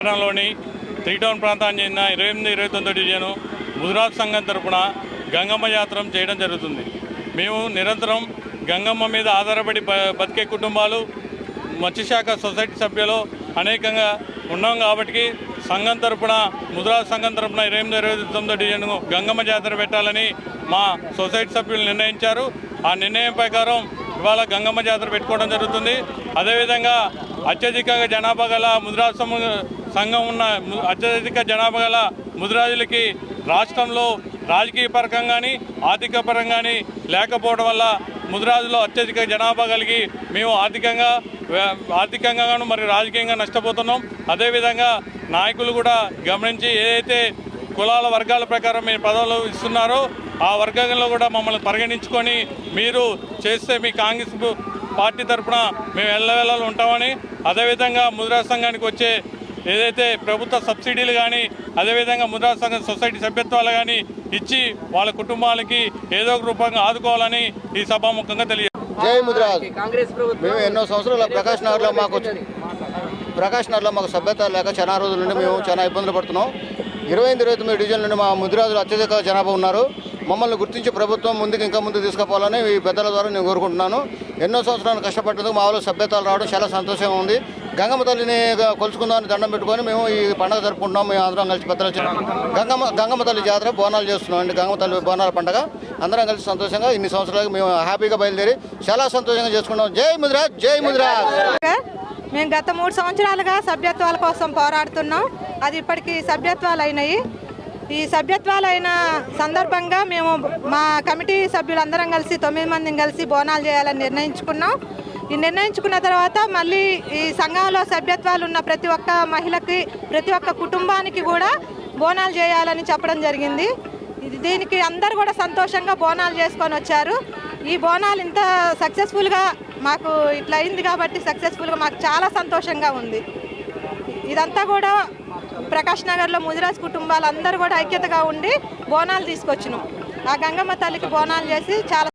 పట్టణంలోని three town ప్రాంతానికి చెందిన ఇరవై ఎనిమిది ఇరవై తొమ్మిది డివిజను ముదిరాజ్ సంఘం తరపున గంగమ్మ యాత్ర చేయడం జరుగుతుంది. మేము నిరంతరం గంగమ్మ మీద ఆధారపడి బ- బతికే కుటుంబాలు మత్స్యశాఖ సొసైటీ సభ్యులు అనేకంగా ఉన్నాం కాబట్టి సంఘం తరపున ముదిరాజ్ సంఘం తరపున ఇరవై ఎనిమిది ఇరవై తొమ్మిది డివిజన్ గంగమ్మ జాతర పెట్టాలని మా సొసైటీ సభ్యులు నిర్ణయించారు. ఆ నిర్ణయం ప్రకారం ఇవాళ గంగమ్మ జాతర పెట్టుకోవడం జరుగుతుంది. అదేవిధంగా అత్యధికంగా జనాభా గల ముదిరాజ్ సంఘం ఉన్న ము- అత్యధిక జనాభా గల ముదిరాజులకి రాష్ట్రంలో రాజకీయ పరంగా కానీ ఆర్థిక పరంగా కానీ లేకపోవడం వల్ల ముదిరాజులో అత్యధిక జనాభా కలిగి మేము ఆర్థికంగా ఆర్థికంగాను మరి రాజకీయంగా నష్టపోతున్నాం. అదేవిధంగా నాయకులు కూడా గమనించి ఏదైతే కులాల వర్గాల ప్రకారం మీరు పదవులు ఇస్తున్నారో ఆ వర్గంలో కూడా మమ్మల్ని పరిగణించుకొని మీరు చేస్తే మీ కాంగ్రెస్ పార్టీ తరఫున మేము ఎల్లవేళలు ఉంటామని అదేవిధంగా ముద్రా సంఘానికి వచ్చే ఏదైతే ప్రభుత్వ సబ్సిడీలు కానీ అదేవిధంగా ముద్రా సంఘం సొసైటీ సభ్యత్వాలు కానీ ఇచ్చి వాళ్ళ కుటుంబాలకి ఏదో ఒక రూపంగా ఆదుకోవాలని ఈ సభాముఖంగా తెలియ జై ముద్రాజ్. కాంగ్రెస్ ప్రభుత్వం మేము ఎన్నో సంవత్సరాల ప్రకాష్ నగర్లో మాకు ప్రకాష్ నగర్లో మాకు సభ్యత లేక చాలా రోజుల నుండి మేము చాలా ఇబ్బందులు పడుతున్నాం. ఇరవై ఎనిమిది ఇరవై తొమ్మిది డివిజన్ నుండి మా ముద్రాజులు అత్యధిక జనాభా ఉన్నారు. మమ్మల్ని గుర్తించి ప్రభుత్వం ముందుకు ఇంకా ముందుకు తీసుకుపోవాలని ఈ పెద్దల ద్వారా నేను కోరుకుంటున్నాను. ఎన్నో సంవత్సరాలు కష్టపడ్డందుకు మా వాళ్ళు సభ్యతలు రావడం చాలా సంతోషంగా ఉంది. గంగమ్మ తల్లిని కొలుసుకుందామని దండం పెట్టుకొని మేము ఈ పండుగ జరుపుకుంటున్నాం మేము అందరం కలిసి భద్రాచలం గంగమ్మ గంగమ్మ తల్లి జాతర బోనాలు చేస్తున్నాం అండి. గంగమ్మ తల్లి బోనాల పండుగ. అందరం కలిసి సంతోషంగా ఇన్ని సంవత్సరాలకు మేము హ్యాపీగా బయలుదేరి చాలా సంతోషంగా చేసుకున్నాం. జై ముద్రా జై ముద్రా మేము గత మూడు సంవత్సరాలుగా సభ్యత్వాల కోసం పోరాడుతున్నాం. అది ఇప్పటికీ సభ్యత్వాలు అయినాయి ఈ సభ్యత్వాలు అయిన సందర్భంగా మేము మా కమిటీ సభ్యులందరం కలిసి తొమ్మిది మందిని కలిసి బోనాలు చేయాలని నిర్ణయించుకున్నాం. ఈ నిర్ణయించుకున్న తర్వాత మళ్ళీ ఈ సంఘంలో సభ్యత్వాలు ఉన్న ప్రతి ఒక్క మహిళకి ప్రతి ఒక్క కుటుంబానికి కూడా బోనాలు చేయాలని చెప్పడం జరిగింది. ఇది దీనికి అందరు కూడా సంతోషంగా బోనాలు చేసుకొని వచ్చారు. ఈ బోనాలు ఇంత సక్సెస్ఫుల్గా మాకు ఇట్లా అయింది కాబట్టి సక్సెస్ఫుల్గా మాకు చాలా సంతోషంగా ఉంది. ఇదంతా కూడా ప్రకాష్ నగర్లో ముదిరాజ్ కుటుంబాలు అందరూ కూడా ఐక్యతగా ఉండి బోనాలు తీసుకొచ్చినాం. ఆ గంగమ్మ తల్లికి బోనాలు చేసి చాలా